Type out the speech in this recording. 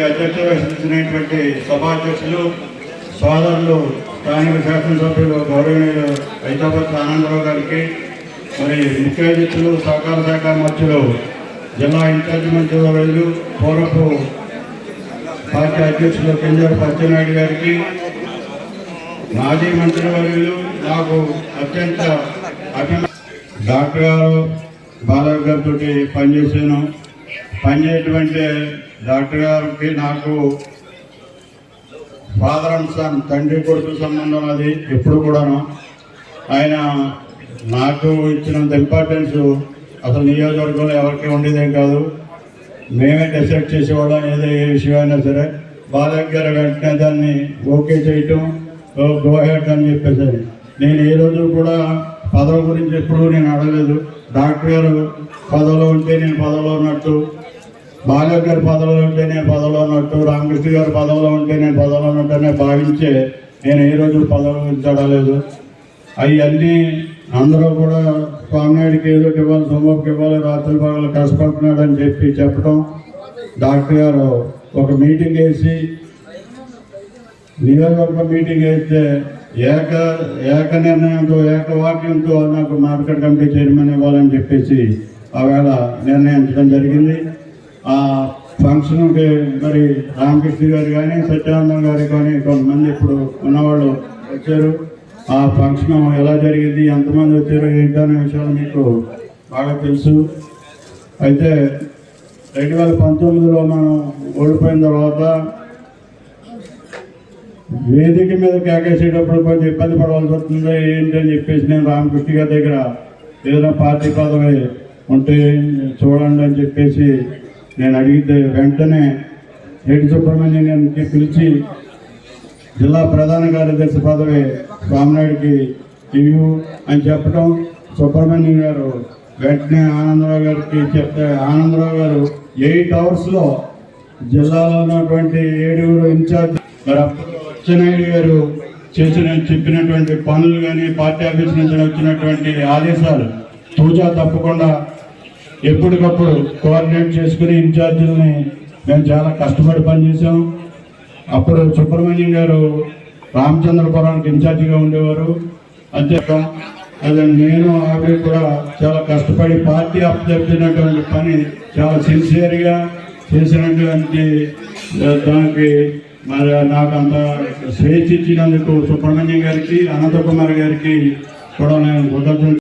దీనికి అధ్యక్షత వహిస్తున్నటువంటి సభాధ్యక్షులు సోదరులు స్థానిక శాసనసభ్యులు గౌరవనీయులు హైదరాబాద్ ఆనందరావు గారికి మరి ముఖ్య అధ్యక్షులు సహకార శాఖ మంత్రులు జిల్లా ఇన్ఛార్జి మంత్రివర్యులు పూర్వపు పార్టీ అధ్యక్షులు కింజర్ పచ్చెన్నాయుడు గారికి మాజీ మంత్రివర్యులు నాకు అత్యంత అభిమ డాక్టర్ గారు బాలయ్య గారితో పనిచేసాను పనిచేయటువంటి డాక్టర్ గారికి నాకు ఫాదర్ అండ్ సన్ తండ్రి కొడుకు సంబంధం అది ఎప్పుడు కూడాను. ఆయన నాకు ఇచ్చినంత ఇంపార్టెన్స్ అసలు నియోజకవర్గంలో ఎవరికి ఉండేదేం కాదు. మేమే డిసైడ్ చేసేవాళ్ళం ఏదో ఏ విషయమైనా సరే. బాలయ్య వెంటనే దాన్ని ఓకే చేయటం గోహెడ్ అని చెప్పేసి నేను ఏ రోజు కూడా పదవి గురించి ఎప్పుడూ నేను అడగలేదు. డాక్టర్ గారు పదవిలో ఉంటే నేను పదవిలో ఉన్నట్టు బాలయ్య గారి పదవిలో ఉంటే నేను పదవిలో ఉన్నట్టు రామకృష్ణ గారి పదవిలో ఉంటే నేను పదవిలో ఉన్నట్టునే భావించే నేను ఏ రోజు పదవి గురించి అడగలేదు. అవన్నీ అందరూ కూడా స్వామినాయుడికి ఏదో ఇవ్వాలి సోమవారికి ఇవ్వాలి రాత్రి పగలు కష్టపడుతున్నాడు అని చెప్పి చెప్పడం డాక్టర్ గారు ఒక మీటింగ్ వేసి నియోజకవర్గ మీటింగ్ వేస్తే ఏక ఏక నిర్ణయంతో ఏకవాక్యంతో నాకు మార్కెట్ కమిటీ చైర్మన్ ఇవ్వాలని చెప్పేసి ఆవేళ నిర్ణయించడం జరిగింది. ఆ ఫంక్షన్కి మరి రామకృష్ణ గారు కానీ సత్యానందం గారు కానీ కొంతమంది ఇప్పుడు ఉన్నవాళ్ళు వచ్చారు. ఆ ఫంక్షన్ ఎలా జరిగింది ఎంతమంది వచ్చారు ఏంటనే విషయాలు మీకు బాగా తెలుసు. అయితే రెండు వేల పంతొమ్మిదిలో మనం ఓడిపోయిన తర్వాత వేదిక మీద కేకేసేటప్పుడు కొంచెం ఇబ్బంది పడవలసి వస్తుందో. ఏంటి అని చెప్పేసి నేను రామకృష్ణ గారి దగ్గర ఏదైనా పార్టీ పదవి ఉంటే చూడండి అని చెప్పేసి నేను అడిగితే వెంటనే రెడ్డి సుబ్రహ్మణ్యం గారికి పిలిచి జిల్లా ప్రధాన కార్యదర్శి పదవి స్వామినాయుడికి ఇవ్వు అని చెప్పడం సుబ్రహ్మణ్యం గారు వెంటనే ఆనందరావు గారికి చెప్తే ఆనందరావు గారు ఎయిట్ అవర్స్లో జిల్లాలో ఉన్నటువంటి ఏడుగురు ఇన్ఛార్జ్ మరి అప్పుడు అచ్చెన్నాయుడు గారు చేసిన చెప్పినటువంటి పనులు కానీ పార్టీ ఆఫీస్ నుంచి వచ్చినటువంటి ఆదేశాలు తూచా తప్పకుండా ఎప్పటికప్పుడు కోఆర్డినేట్ చేసుకుని ఇన్ఛార్జీలని మేము చాలా కష్టపడి పనిచేసాం అప్పుడు సుబ్రహ్మణ్యం గారు రామచంద్రపురానికి ఇన్ఛార్జిగా ఉండేవారు. అంతేకాక అదే నేను ఆవిడ కూడా చాలా కష్టపడి పార్టీ అప్పచెప్పినటువంటి పని చాలా సిన్సియర్గా చేసినటువంటి దానికి మరి నాకు అంత స్వేచ్ఛ ఇచ్చినందుకు సుబ్రహ్మణ్యం గారికి అనంత కుమార్ గారికి కూడా నేను కృతజ్ఞత